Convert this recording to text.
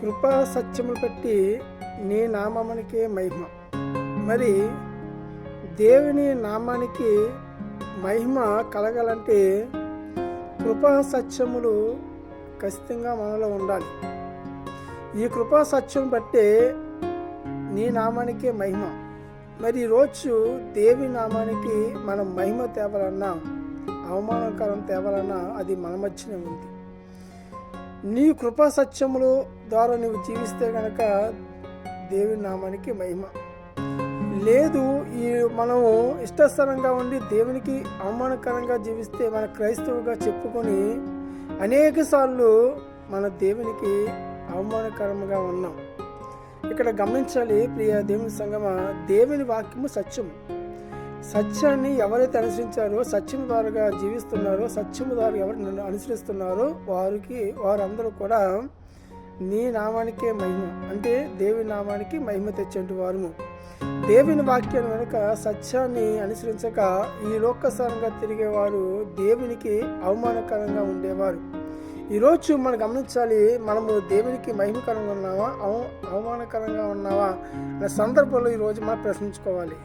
కృపా సత్యములు బట్టి నీ నామమునికే మహిమ. మరి దేవుని నామానికి మహిమ కలగాలంటే కృపా సత్యములు ఖచ్చితంగా మనలో ఉండాలి. ఈ కృపా సత్యం బట్టే నీ నామానికే మహిమ. మరి ఈరోజు దేవి నామానికి మనం మహిమ తేవాలన్నా అవమానకరం తేవాలన్నా అది మన మధ్యనే ఉంది. నీ కృపా సత్యములు ద్వారా నువ్వు జీవిస్తే గనక దేవుని నామానికి మహిమ. లేదు ఈ మనము ఇష్టస్థలంగా ఉండి దేవునికి అవమానకరంగా జీవిస్తే మన క్రైస్తవుగా చెప్పుకొని అనేక సార్లు మన దేవునికి అవమానకరంగా ఉన్నాం. ఇక్కడ గమనించాలి ప్రియ దేవుని సంగమ దేవుని వాక్యము సత్యము. సత్యాన్ని ఎవరైతే అనుసరించారో సత్యం ద్వారా జీవిస్తున్నారో సత్యము ద్వారా ఎవరు నన్ను అనుసరిస్తున్నారో వారికి వారందరూ కూడా నీ నామానికే మహిమ. అంటే దేవుని నామానికి మహిమ తెచ్చేటి వారము దేవుని వాక్యాన్ని వెనుక సత్యాన్ని అనుసరించక ఈ లోకసారంగా తిరిగేవారు దేవునికి అవమానకరంగా ఉండేవారు. ఈరోజు మనం గమనించాలి మనము దేవునికి మహిమకరంగా ఉన్నావా అవ అవమానకరంగా ఉన్నావా అనే సందర్భంలో ఈరోజు మనం ప్రశ్నించుకోవాలి.